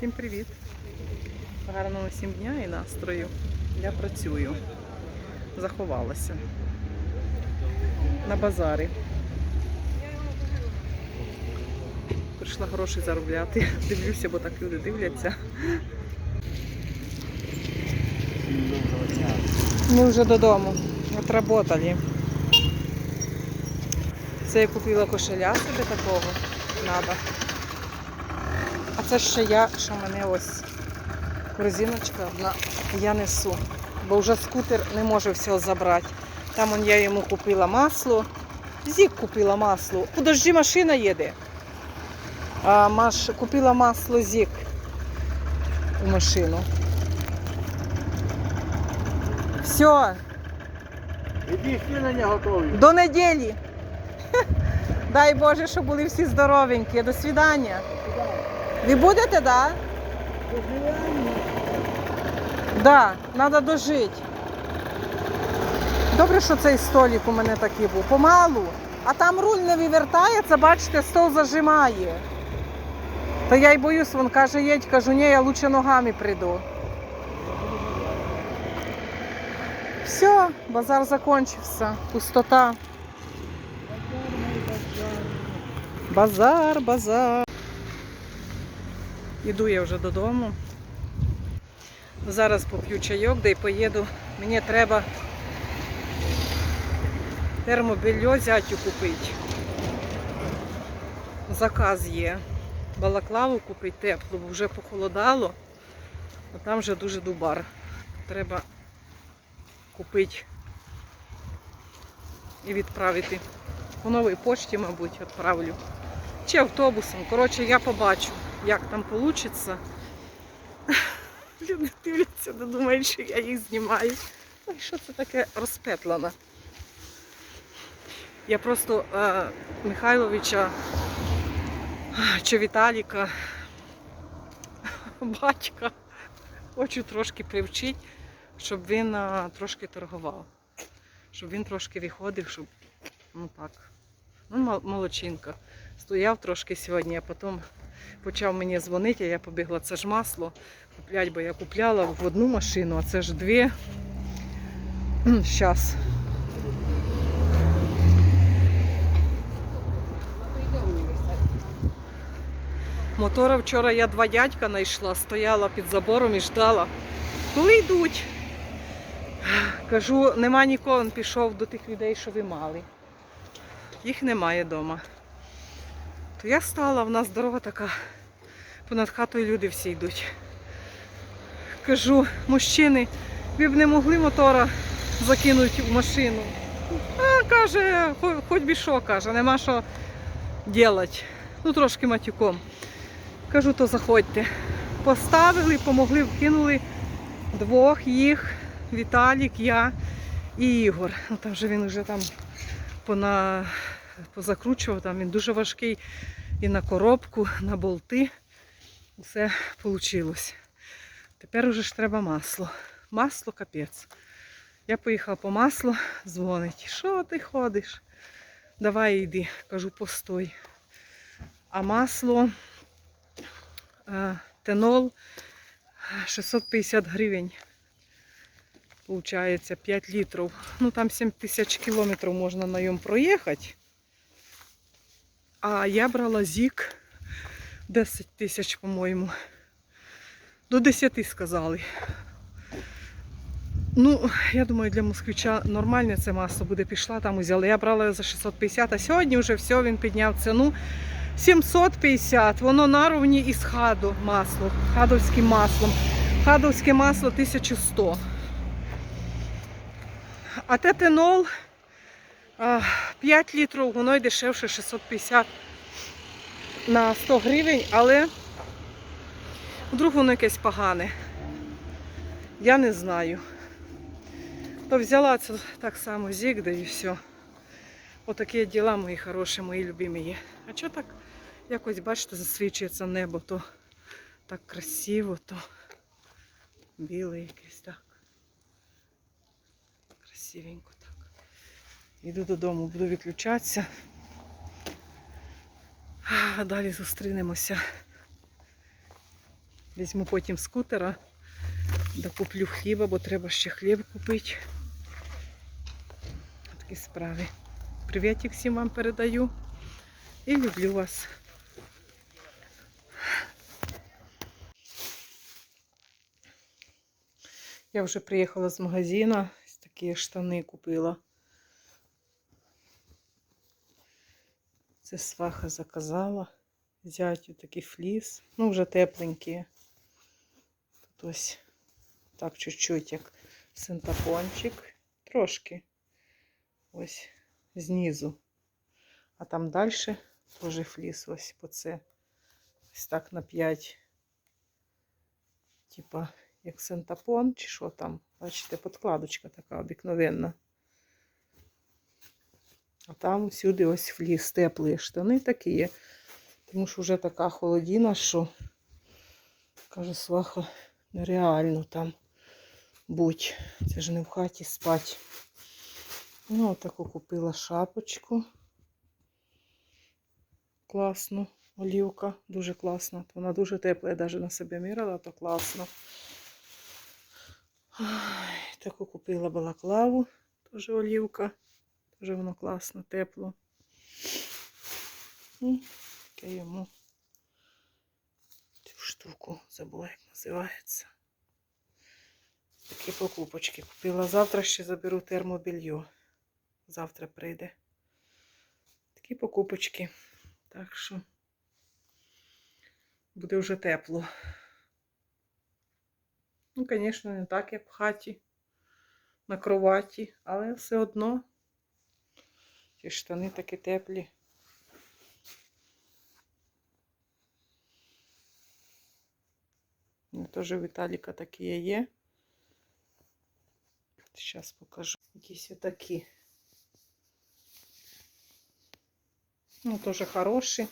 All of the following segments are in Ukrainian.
Всім привіт! Гарного всім дня і настрою. Я працюю. Заховалася. На базарі. Прийшла гроші заробляти. Дивлюся, бо так люди дивляться. Ми вже додому. Отработали. Це я купила кошеля собі такого. Надо. Це ще я, що мене ось корзиночка одна, я несу. Бо вже скутер не може всього забрати. Там он, я йому купила масло. Зік купила масло. Подожди, машина їде. А, Маш, купила масло зік у машину. Все, Іди сильно не готові. до неділі. Дай Боже, щоб були всі здоровенькі. До свидання. Ви будете? Да? Да, треба дожити. Добре, що цей столик у мене такий був. Помалу. А там руль не вивертається, бачите, стол зажимає. То я й боюсь, він каже, їдь, кажу, ні, я лучше ногами прийду. Все, базар закончився. Пустота. Базар, базар. Іду я вже додому. Зараз поп'ю чайок, де й поїду. Мені треба термобільо зятю купити. Заказ є. Балаклаву купити теплу, бо вже похолодало, а там вже дуже дубар. Треба купити і відправити. По новій почті, мабуть, відправлю. Чи автобусом. Коротше, я побачу, як там вийде. Люди дивляться, не думають, що я їх знімаю. Ой, що це таке розпетлане? Я просто е, Михайловича чи Віталіка, батька, хочу трошки привчити, щоб він е, трошки торгував. Щоб він трошки виходив, щоб ну так. Ну, мол- молодчинка. Стояв трошки сьогодні, а потім почав мені дзвонити, а я побігла. Це ж масло куплять, бо я купляла в одну машину, а це ж дві. Зараз. Мотора вчора я два дядька знайшла, стояла під забором і ждала. Коли йдуть? Кажу, нема нікого, він пішов до тих людей, що ви мали. Їх немає вдома. То я стала, в нас дорога така, понад хатою люди всі йдуть. Кажу, мужчини, ви б не могли мотора закинути в машину. А каже, хоч би що, каже, нема що робити. Ну, трошки матюком. Кажу, то заходьте. Поставили, помогли, вкинули двох їх, Віталік, я і Ігор. Ну, там вже він вже там пона... позакручував, там він дуже важкий і на коробку, на болти. Все вийшло. Тепер уже ж треба масло. Масло капець. Я поїхала по масло, дзвонить. Що ти ходиш? Давай йди, кажу, постой. А масло е, тенол 650 гривень. Получається 5 літрів. Ну там 7 тисяч кілометрів можна на ньому проїхати. А я брала зік 10 тисяч, по-моєму. До 10 сказали. Ну, я думаю, для москвича нормальне це масло буде пішла, там взяли. Я брала за 650, а сьогодні вже все, він підняв ціну 750. Воно наровні із хаду масло, хадовським маслом. Хадовське масло 1100. А тетенол а, 5 літрів, воно й дешевше 650 на 100 гривень, але вдруг воно якесь погане. Я не знаю. То взяла це так само зік, да і все. Отакі діла мої хороші, мої любимі. А що так якось, бачите, засвічується небо, то так красиво, то біле якесь так. Красивенько Іду додому, буду відключатися. А далі зустрінемося Візьму потім скутера, докуплю хліба, бо треба ще хліб купити. Такі справи. Привітик всім вам передаю і люблю вас. Я вже приїхала з магазина, ось такі штани купила. Це сваха заказала. Взяти такий фліс. Ну, вже тепленькі. Тут ось так чуть-чуть, як синтапончик. Трошки. Ось знизу. А там далі теж фліс ось по це. Ось так на 5. Типа, як синтапон, чи що там. Бачите, подкладочка така обикновенна. А там всюди ось фліс, теплі штани такі є. Тому що вже така холодіна, що, каже сваха, нереально там будь. Це ж не в хаті спать. Ну, таку купила шапочку. Класно. Олівка, дуже класна. Вона дуже тепла, я навіть на себе мірила, то класно. Ай, таку купила балаклаву, теж олівка. Теж воно класно, тепло. Ну, таке йому цю штуку забула, як називається. Такі покупочки купила. Завтра ще заберу термобільйо. Завтра прийде. Такі покупочки. Так що буде вже тепло. Ну, звісно, не так, як в хаті, на кроваті, але все одно ті штани такі теплі. Ну, Теж у Віталіка такі є. Зараз покажу. Якісь отакі. Ну, теж хороші.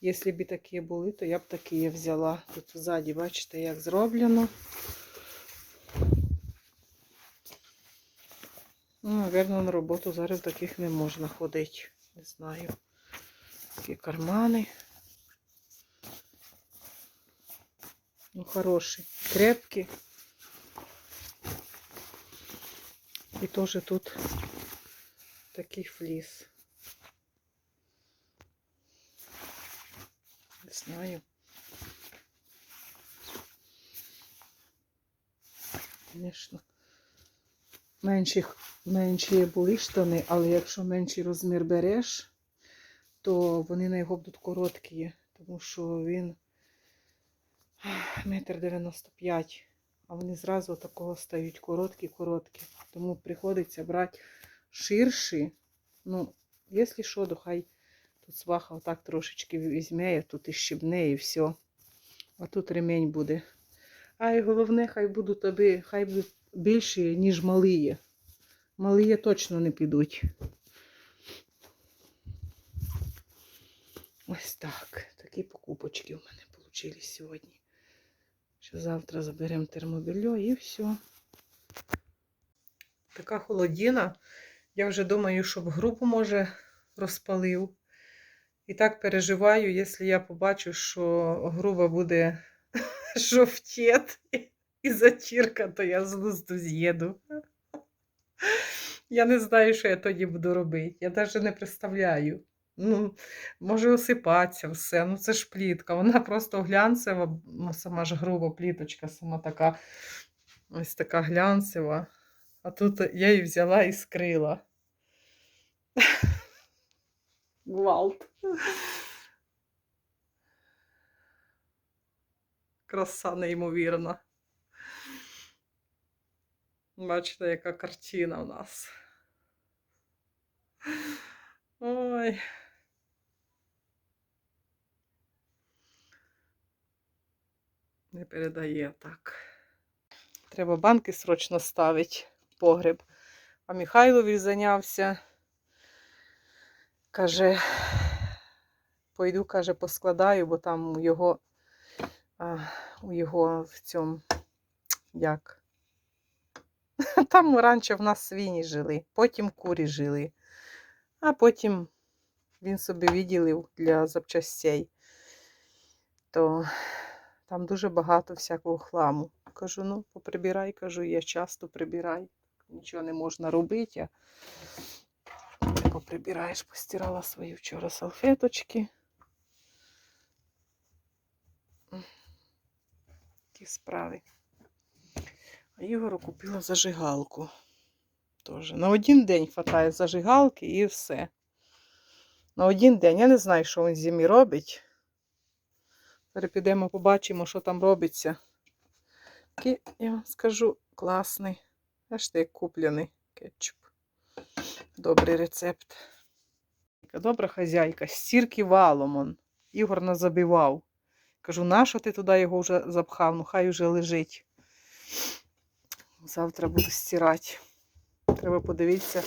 Якщо б такі були, то я б такі взяла. Тут ззаді, бачите, як зроблено. Ну, Наверно, на роботу зараз таких не можна ходити. Не знаю. Такі кармани. Ну, хороші, крепкі. І теж тут такий фліс. Не знаю. Звісно. Менші, менші були штани, але якщо менший розмір береш, то вони на його будуть короткі, тому що він метр дев'яносто п'ять, а вони зразу такого стають короткі-короткі. Тому приходиться брати ширші. Ну, якщо що, то хай тут сваха отак трошечки візьме, тут і щебне, і все. А тут ремень буде. А і головне, хай будуть тобі, хай будуть більші, ніж малі. Малі точно не підуть. Ось так. Такі покупочки у мене вийшли сьогодні. Ще завтра заберемо термобільо і все. Така холодіна. Я вже думаю, щоб групу, може, розпалив. І так переживаю, якщо я побачу, що груба буде жовтєт і затірка, то я з глузду з'їду. Я не знаю, що я тоді буду робити. Я навіть не представляю. Ну, може осипатися все. Ну це ж плітка. Вона просто глянцева, ну, сама ж груба пліточка, сама така ось така глянцева. А тут я її взяла і скрила. Гвалт. Краса неймовірна. Бачите, яка картина у нас. Ой. Не передає так. Треба банки срочно ставити погреб. А Михайлові зайнявся. Каже, пойду, каже, поскладаю, бо там у його, у його в цьому, як? Там раніше в нас свині жили, потім курі жили, а потім він собі виділив для запчастей. То там дуже багато всякого хламу. Кажу, ну, поприбирай, кажу, я часто прибирай. Нічого не можна робити. Ти поприбираєш, постирала свої вчора салфеточки. Ті справи. А Ігору купила зажигалку. Тоже. На один день хватає зажигалки і все. На один день. Я не знаю, що він зимі робить. Зараз підемо побачимо, що там робиться. Такий, я вам скажу, класний. Бачите, як куплений кетчуп. Добрий рецепт. Добра хазяйка. Стірки валом он. Ігор назабивав. Кажу, нащо ти туди його вже запхав? Ну хай вже лежить. Завтра буду стирати. Треба подивитися.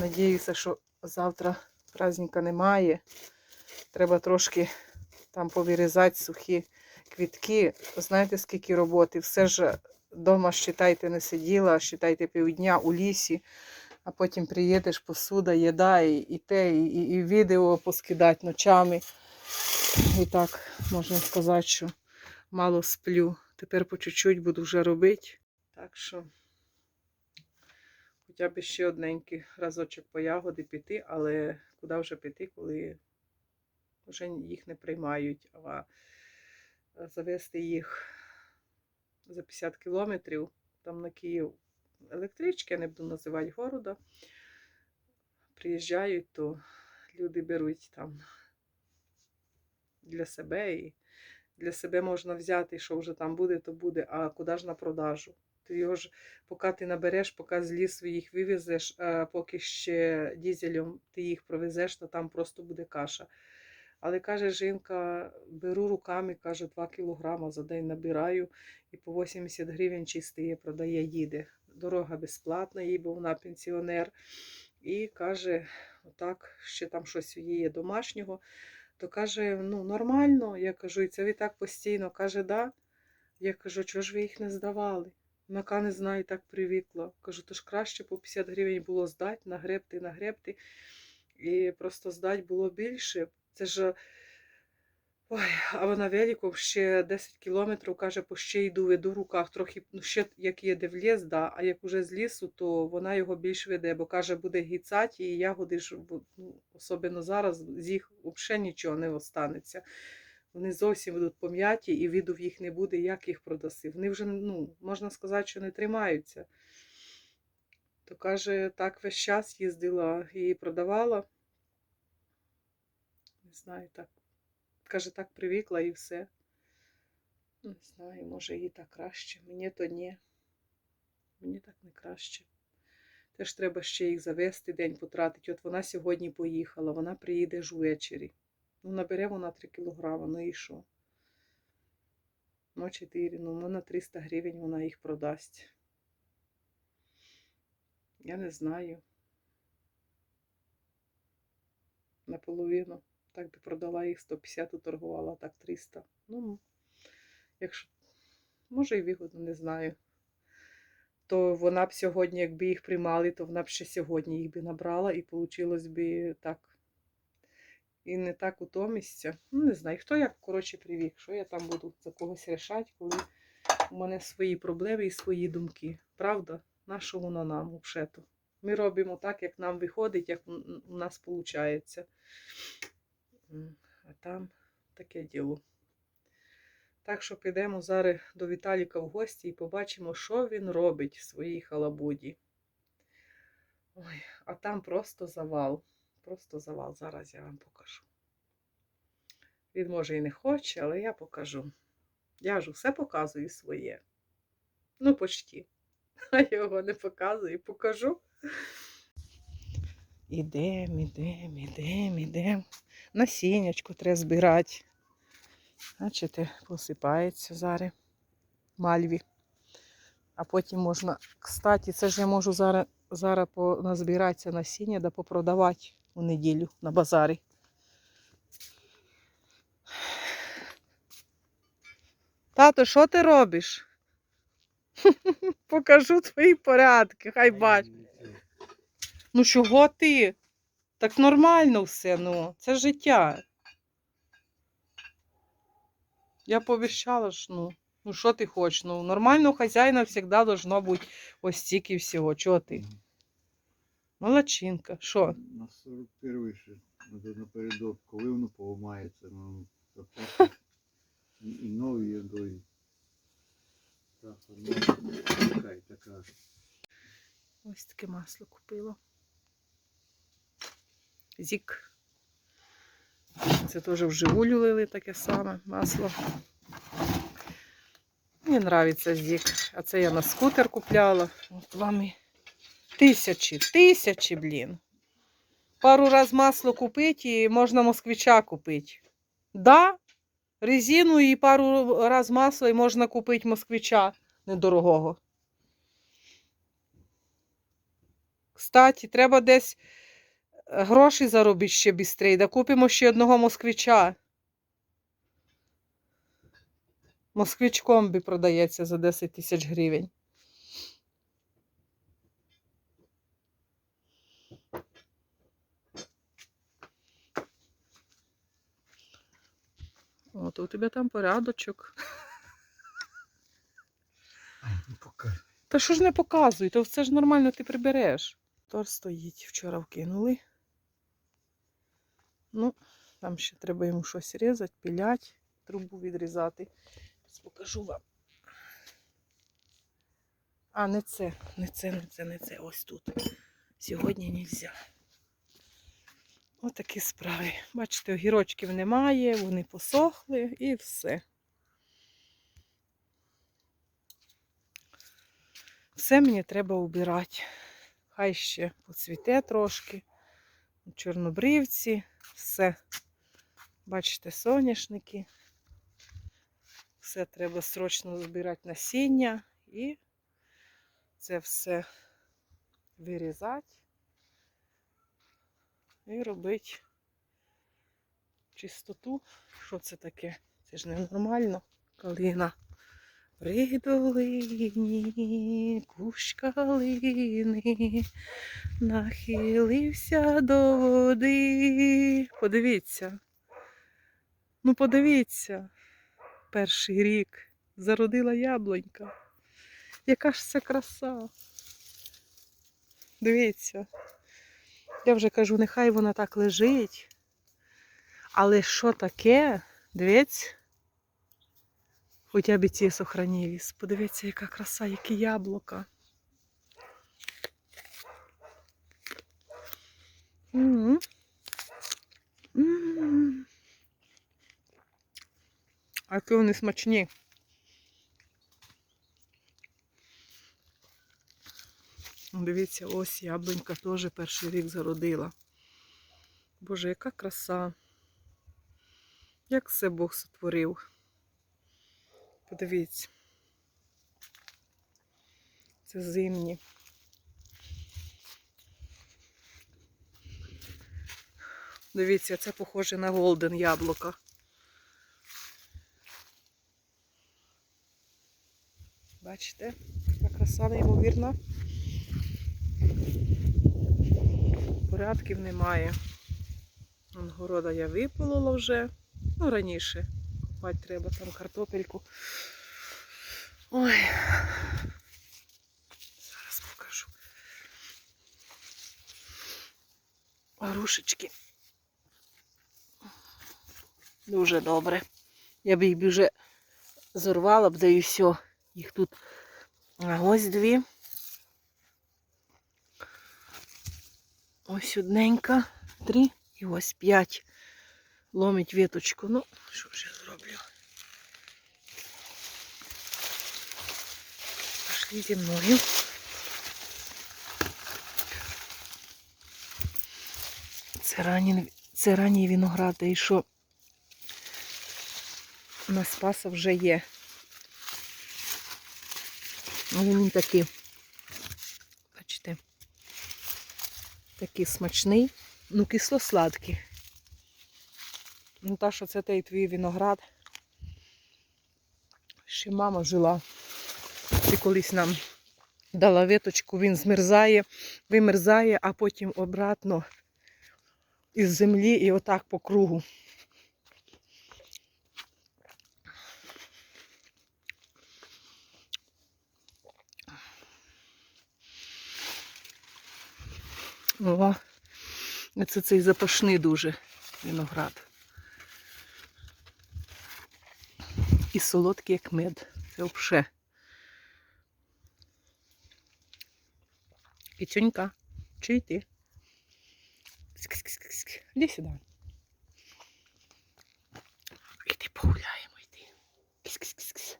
Надіюся, що завтра праздника немає. Треба трошки там повирізати сухі квітки. Знаєте, скільки роботи? Все ж вдома, считайте, не сиділа, считайте півдня у лісі, а потім приїдеш, посуда, їда, і, і те, і, і відео поскидати ночами. І так, можна сказати, що мало сплю. Тепер по чуть-чуть буду вже робити. Так що хоча б ще одненький разочок по ягоди піти, але куди вже піти, коли вже їх не приймають, а завести їх за 50 кілометрів там на Київ електрички, я не буду називати города. Приїжджають, то люди беруть там для себе і для себе можна взяти, що вже там буде, то буде, а куди ж на продажу? Ти його ж, поки ти набереш, поки з лісу їх вивезеш, а поки ще дізелем ти їх провезеш, то там просто буде каша. Але каже жінка, беру руками, каже, 2 кілограма за день набираю і по 80 гривень чистий продає, їде. Дорога безплатна їй, бо вона пенсіонер. І каже, отак, ще там щось є домашнього. То каже, ну нормально. Я кажу, і це ви так постійно. Каже, да. Я кажу, чого ж ви їх не здавали? Вона не знаю, так привикла. Кажу, то ж краще по 50 гривень було здати, нагребти, нагребти. І просто здати було більше. Це ж. Ой, а вона великом ще 10 кілометрів, каже, по ще йду, веду в руках. Трохи, ну ще як їде в ліс, да, а як уже з лісу, то вона його більш веде, бо каже, буде гіцать, і ягоди ж, ну, особливо зараз, з їх взагалі нічого не останеться. Вони зовсім будуть пом'яті, і віду в їх не буде, як їх продаси. Вони вже, ну, можна сказати, що не тримаються. То каже, так весь час їздила і продавала. Не знаю, так. Каже, так привикла і все. Не знаю, може їй так краще. Мені то ні. Мені так не краще. Теж треба ще їх завести, день потратити. От вона сьогодні поїхала, вона приїде ж ввечері. Ну, набере вона 3 кілограми, ну і що? Ну, 4, ну, ну, на 300 гривень вона їх продасть. Я не знаю. Наполовину. Так би продала їх 150, уторгувала, а так 300. Ну, якщо, може і вигодно, не знаю. То вона б сьогодні, якби їх приймали, то вона б ще сьогодні їх би набрала і вийшло б так. І не так утомишся. Ну, не знаю, хто як, коротше, привік, що я там буду за когось рішати, коли у мене свої проблеми і свої думки. Правда? На воно нам взагалі? Ми робимо так, як нам виходить, як у нас виходить. А там таке діло. Так що підемо зараз до Віталіка в гості і побачимо, що він робить в своїй халабуді. Ой, а там просто завал. Просто завал. Зараз я вам покажу. Він може і не хоче, але я покажу. Я ж усе показую своє. Ну, почти. А його не показую, покажу. Ідем, ідем, ідем, ідем. Насіннячку треба збирати. Бачите, посипається зараз мальві. А потім можна, кстати, це ж я можу зараз, зараз назбиратися насіння да попродавати у неділю на базарі. Тато, що ти робиш? Покажу твої порядки, хай бач. Ну чого ти? Так нормально все, ну, це життя. Я пообіщала ж, ну. Ну що ти хочеш? Ну, нормального хазяїна завжди должно бути ось стільки всього. Чого ти? Молодчинка. Що? На 41 ще. Напередок, коли воно поламається, ну, так. І, нові, і. Так, ну, така і така. Ось таке масло купила. Зік. Це теж в живулю лили таке саме масло. Мені подобається зік. А це я на скутер купляла. От вам і тисячі, тисячі, блін. Пару раз масло купити і можна москвича купити. Да, резину і пару раз масло і можна купити москвича недорогого. Кстати, треба десь е, гроші заробити ще бістрей. Да купимо ще одного москвича. Москвич комбі продається за 10 тисяч гривень. О, то у тебе там порядочок. Поки. Та що ж не показуй, то все ж нормально ти прибереш. Тор стоїть, вчора вкинули. Ну, там ще треба йому щось різати, пілять, трубу відрізати. Зараз покажу вам. А, не це, не це, не це, не це. Ось тут. Сьогодні не можна. Ось такі справи. Бачите, огірочків немає, вони посохли і все. Все мені треба убирати. Хай ще поцвіте трошки. Чорнобривці, все. Бачите, соняшники. Все треба срочно збирати насіння і це все вирізати і робити чистоту. Що це таке? Це ж ненормально. Калина. При долині кущ калини нахилився до води. Подивіться. Ну, подивіться. Перший рік зародила яблунька. Яка ж це краса. Дивіться. Я вже кажу, нехай вона так лежить. Але що таке? Дивіться. Хоча б ці сохранились. Подивіться, яка краса, які яблука. М. А які вони смачні. Дивіться, ось яблунька теж перший рік зародила. Боже, яка краса. Як все Бог сотворив. Подивіться. Це зимні. Дивіться, це похоже на голден яблука. Бачите, яка краса неймовірна. Порядків немає. Города я виполола вже. Ну, раніше. Купати треба там картопельку. Ой. Зараз покажу. Грушечки. Дуже добре. Я б їх вже зорвала б, да і все. Їх тут ось дві. Ось одненька, три і ось п'ять. Ломить веточку. Ну, що ж я зроблю? Пошли зі мною. Це ранній, це ранній виноград, і що на спаса вже є. Але він такий, бачите, такий смачний, ну кисло-сладкий. Наташа, та, що це той твій виноград. Ще мама жила. І колись нам дала виточку, він змерзає, вимерзає, а потім обратно із землі і отак по кругу. О, це цей запашний дуже виноград. І солодкий, як мед. Це взагалі. Кицюнька, чи йти? Іди сюди. Іди погуляємо, йди. Кс-кс-кс-кс.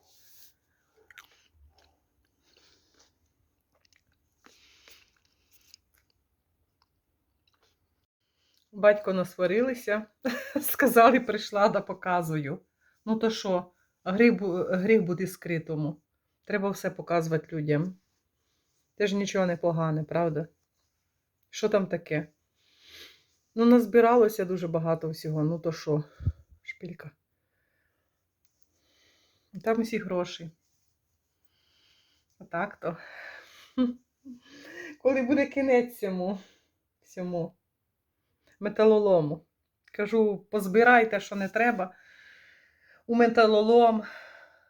Батько насварилися, сказали, прийшла да показую. Ну то що, гріх, гріх буде скритому. Треба все показувати людям. Це ж нічого не погане, правда? Що там таке? Ну, назбиралося дуже багато всього. Ну то що, шпілька. Там усі гроші. Отак то. Коли буде кінець цьому всьому металолому. Кажу, позбирайте, що не треба. У металолом,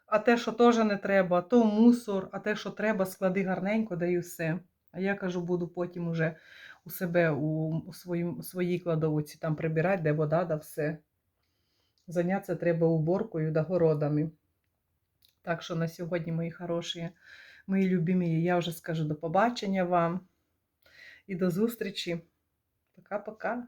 а те, що теж не треба, то мусор, а те, що треба, склади гарненько, даю все. А я кажу, буду потім уже у себе у, у, своїм, у своїй кладовці там прибирати, де вода, да все. Зайнятися треба уборкою да городами. Так що на сьогодні, мої хороші, мої любимі, я вже скажу до побачення вам і до зустрічі. Пока-пока.